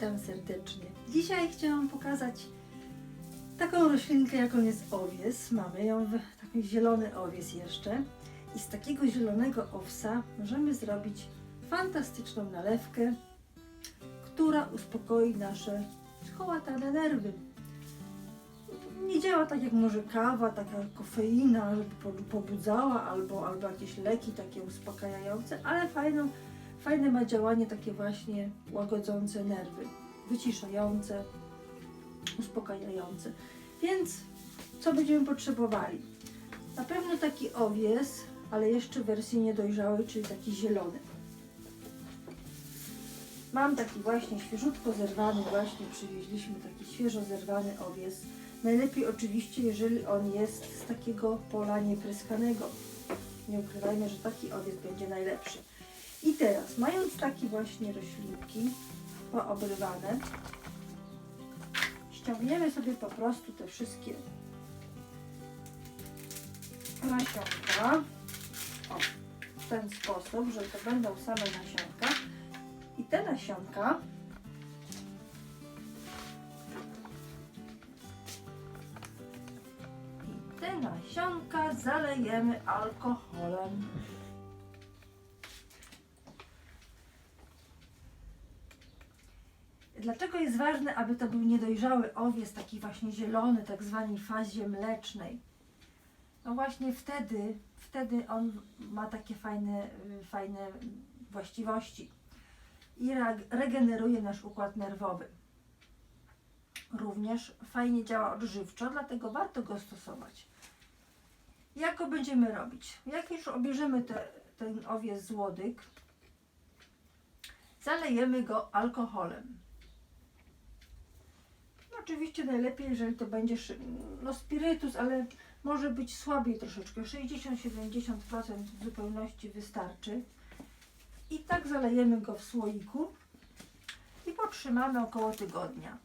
Witam serdecznie. Dzisiaj chciałam pokazać taką roślinkę, jaką jest owies. Mamy ją w taki zielony owies jeszcze. I z takiego zielonego owsa możemy zrobić fantastyczną nalewkę, która uspokoi nasze skołatane nerwy. Nie działa tak jak może kawa, taka kofeina, żeby po- pobudzała, albo, albo jakieś leki takie uspokajające, ale fajną, fajne ma działanie takie właśnie łagodzące nerwy, wyciszające, uspokajające. Więc co będziemy potrzebowali? Na pewno taki owies, ale jeszcze w wersji niedojrzałej, czyli taki zielony. Mam taki właśnie świeżutko zerwany, właśnie przywieźliśmy taki świeżo zerwany owies. Najlepiej oczywiście, jeżeli on jest z takiego pola niepryskanego. Nie ukrywajmy, że taki owiec będzie najlepszy. I teraz, mając takie właśnie roślinki poobrywane, ściągniemy sobie po prostu te wszystkie nasionka. O, w ten sposób, że to będą same nasionka. I te nasionka i te nasionka zalejemy alkoholem. Dlaczego jest ważne, aby to był niedojrzały owiec, taki właśnie zielony, tak zwany fazie mlecznej? No właśnie wtedy, wtedy on ma takie fajne, y, fajne właściwości i re- regeneruje nasz układ nerwowy. Również fajnie działa odżywczo, dlatego warto go stosować. Jak go będziemy robić? Jak już obierzemy te, ten owiec z łodyg, zalejemy go alkoholem. Oczywiście najlepiej, jeżeli to będzie no spirytus, ale może być słabiej troszeczkę. 60-70% w zupełności wystarczy. I tak zalejemy go w słoiku i potrzymamy około tygodnia.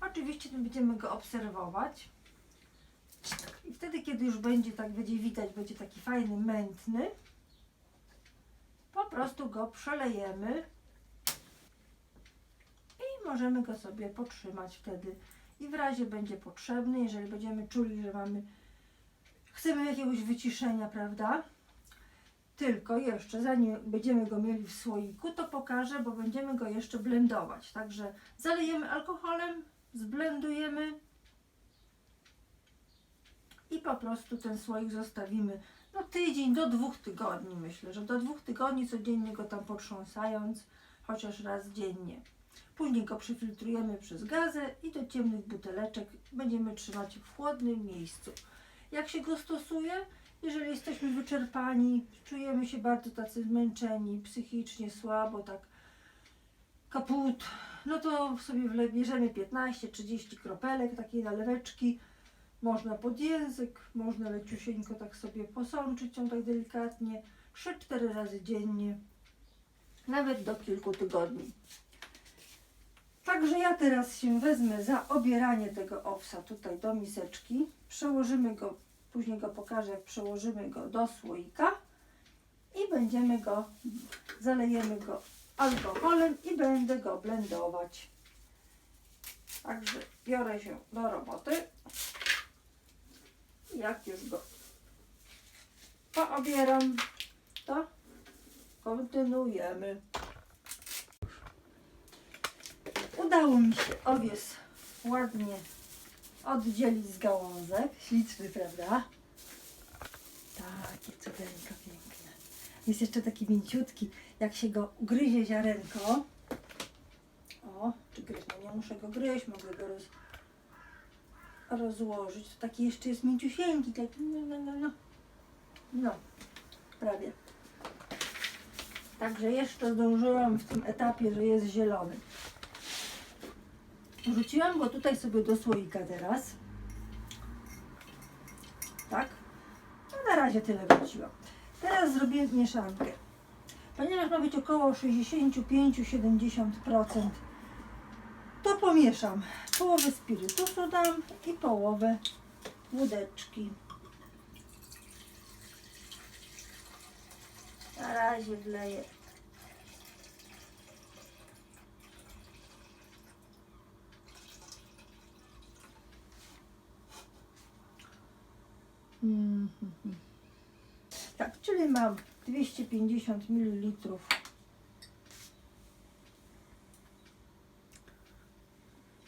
Oczywiście będziemy go obserwować. I wtedy, kiedy już będzie tak, będzie widać, będzie taki fajny, mętny, po prostu go przelejemy możemy go sobie potrzymać wtedy. I w razie będzie potrzebny, jeżeli będziemy czuli, że mamy, chcemy jakiegoś wyciszenia, prawda? Tylko jeszcze, zanim będziemy go mieli w słoiku, to pokażę, bo będziemy go jeszcze blendować. Także zalejemy alkoholem, zblendujemy i po prostu ten słoik zostawimy no tydzień do dwóch tygodni. Myślę, że do dwóch tygodni codziennie go tam potrząsając, chociaż raz dziennie. Później go przefiltrujemy przez gazę i do ciemnych buteleczek będziemy trzymać w chłodnym miejscu. Jak się go stosuje? Jeżeli jesteśmy wyczerpani, czujemy się bardzo tacy zmęczeni, psychicznie słabo, tak kaput, no to sobie bierzemy 15-30 kropelek takiej naleweczki. Można pod język, można leciusieńko tak sobie posączyć ją tak delikatnie, 3-4 razy dziennie, nawet do kilku tygodni. Także ja teraz się wezmę za obieranie tego owsa tutaj do miseczki. Przełożymy go, później go pokażę, jak przełożymy go do słoika i będziemy go, zalejemy go alkoholem i będę go blendować. Także biorę się do roboty. Jak już go poobieram, to kontynuujemy. Udało mi się owies ładnie oddzielić z gałązek. Śliczny, prawda? Takie cudeńko piękne. Jest jeszcze taki mięciutki. Jak się go ugryzie ziarenko. O, czy gryźć? No nie muszę go gryźć, mogę go roz, rozłożyć. To taki jeszcze jest mięciusieńki. Taki, no, no, no, no. No, prawie. Także jeszcze zdążyłam w tym etapie, że jest zielony. Wrzuciłam go tutaj sobie do słoika teraz. Tak? No na razie tyle wrzuciłam. Teraz zrobię mieszankę. Ponieważ ma być około 65-70%, to pomieszam. Połowę spirytusu dam i połowę łódeczki. Na razie wleję Mhm. Tak, czyli mam 250 ml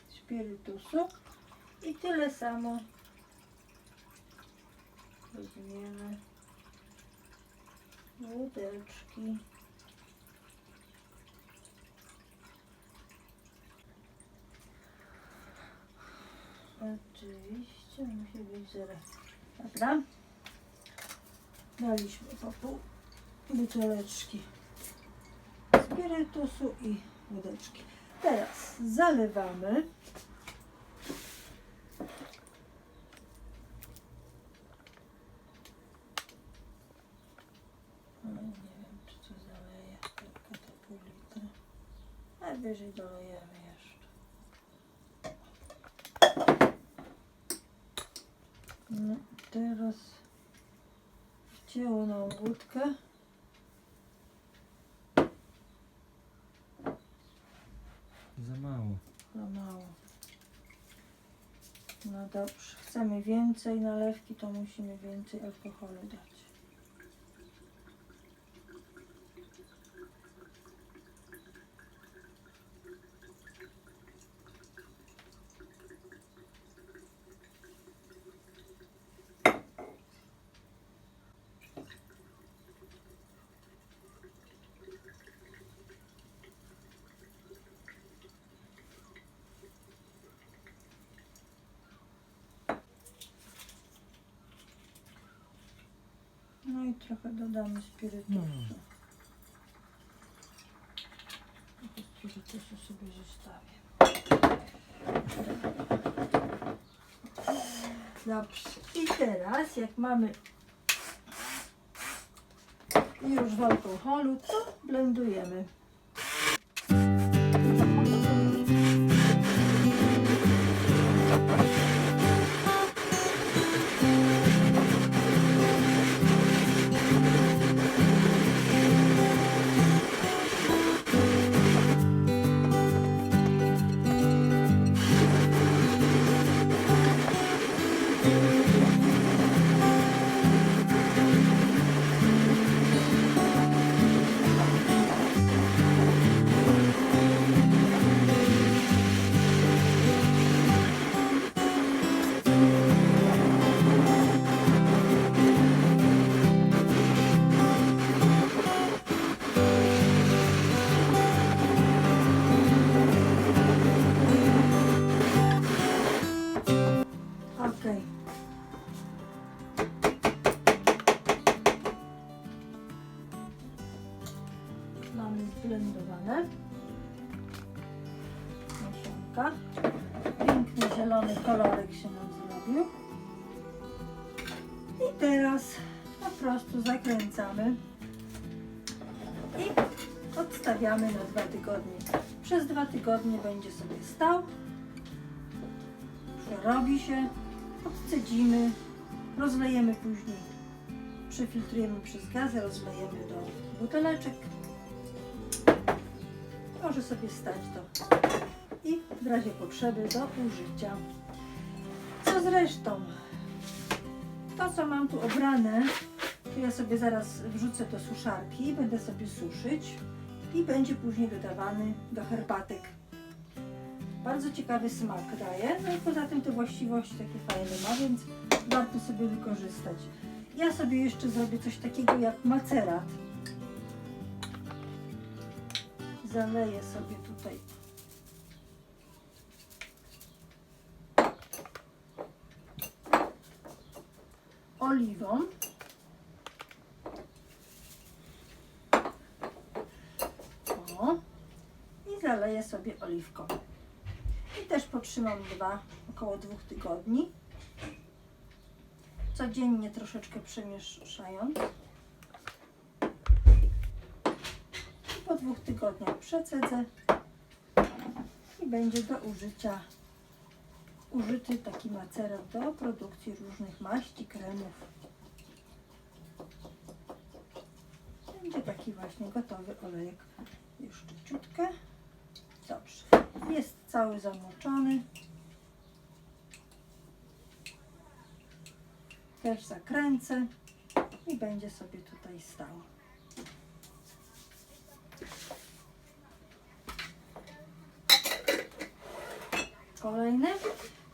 spirytusu i tyle samo weźmiemy łódeczki. Oczywiście musi być zero. Dobra. Daliśmy po pół buteleczki spirytusu i łódeczki. Teraz zalewamy. No, nie wiem, czy to zaleje tylko to pół litra. Najwyżej dolejemy jeszcze. No, teraz wcięło nam łódkę. Za mało. Za mało. No dobrze, chcemy więcej nalewki, to musimy więcej alkoholu dać. No i trochę dodamy spirytusu. No. Trochę Spirytusu sobie zostawię. Dobrze. I teraz jak mamy już w alkoholu, to blendujemy. Prostu zakręcamy i odstawiamy na dwa tygodnie. Przez dwa tygodnie będzie sobie stał przerobi się, odcedzimy, rozlejemy później, przefiltrujemy przez gazę, rozlejemy do buteleczek. Może sobie stać to i w razie potrzeby do użycia. Co z resztą? To, co mam tu obrane, to ja sobie zaraz wrzucę do suszarki, będę sobie suszyć i będzie później dodawany do herbatek. Bardzo ciekawy smak daje, no i poza tym te właściwości takie fajne ma, więc warto sobie wykorzystać. Ja sobie jeszcze zrobię coś takiego jak macerat. Zaleję sobie tutaj oliwą. O. I zaleję sobie oliwką. I też potrzymam dwa, około dwóch tygodni. Codziennie troszeczkę przemieszając. I po dwóch tygodniach przecedzę i będzie do użycia użyty taki macerat do produkcji różnych maści, kremów. Będzie taki właśnie gotowy olejek. Już czyciutkę. Dobrze. Jest cały zamoczony. Też zakręcę i będzie sobie tutaj stało. Kolejne.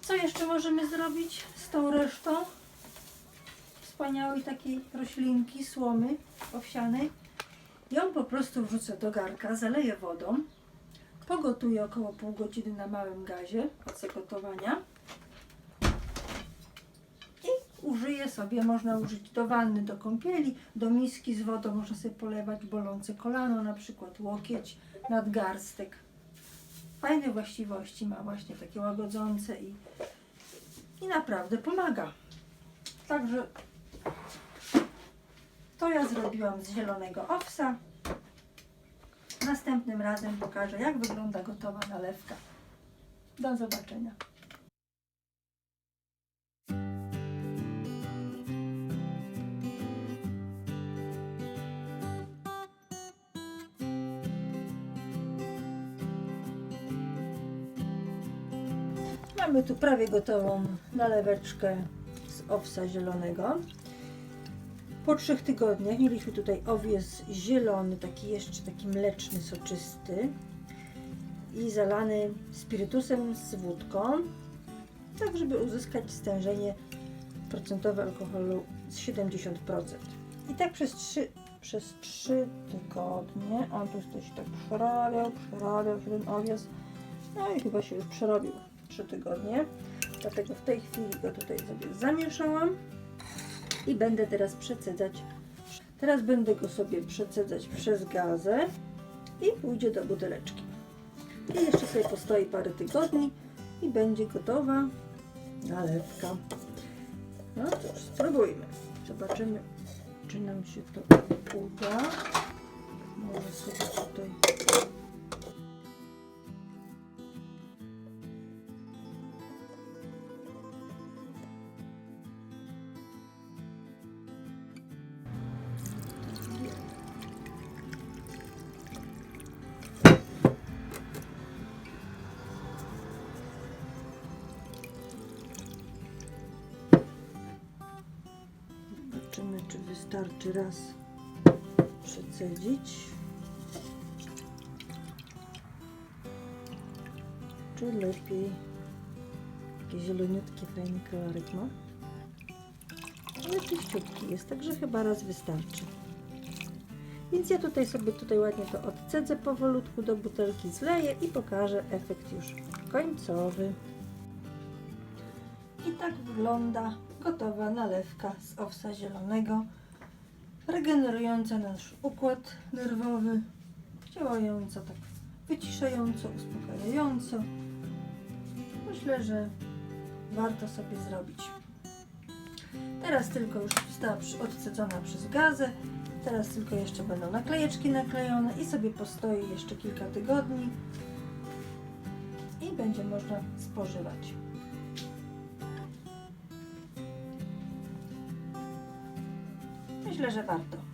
Co jeszcze możemy zrobić z tą resztą wspaniałej takiej roślinki, słomy owsianej? Ją po prostu wrzucę do garka, zaleję wodą, pogotuję około pół godziny na małym gazie od zagotowania i użyję sobie, można użyć do wanny, do kąpieli, do miski z wodą, można sobie polewać bolące kolano, na przykład łokieć, nadgarstek. Fajne właściwości ma właśnie takie łagodzące i, i naprawdę pomaga. Także to ja zrobiłam z zielonego owsa. Następnym razem pokażę, jak wygląda gotowa nalewka. Do zobaczenia. Mamy tu prawie gotową naleweczkę z owsa zielonego. Po trzech tygodniach mieliśmy tutaj owies zielony, taki jeszcze taki mleczny, soczysty i zalany spirytusem z wódką, tak żeby uzyskać stężenie procentowe alkoholu z 70%. I tak przez trzy, przez trzy tygodnie, on tu coś tak przerabiał, przerabiał się ten owies, no i chyba się już przerobił trzy tygodnie, dlatego w tej chwili go tutaj sobie zamieszałam i będę teraz przecedzać. Teraz będę go sobie przecedzać przez gazę i pójdzie do buteleczki. I jeszcze sobie postoi parę tygodni i będzie gotowa nalewka. No cóż, spróbujmy. Zobaczymy, czy nam się to uda. Może sobie tutaj Zobaczymy, czy wystarczy raz przecedzić. Czy lepiej? Taki zieloniutki, fajny kolorek ma. Ale czyściutki jest, także chyba raz wystarczy. Więc ja tutaj sobie tutaj ładnie to odcedzę powolutku do butelki, zleję i pokażę efekt już końcowy. I tak wygląda gotowa nalewka z owsa zielonego, regenerująca nasz układ nerwowy, działająca tak wyciszająco, uspokajająco. Myślę, że warto sobie zrobić. Teraz tylko już została odcedzona przez gazę. Teraz tylko jeszcze będą naklejeczki naklejone i sobie postoi jeszcze kilka tygodni i będzie można spożywać. Myślę, że warto.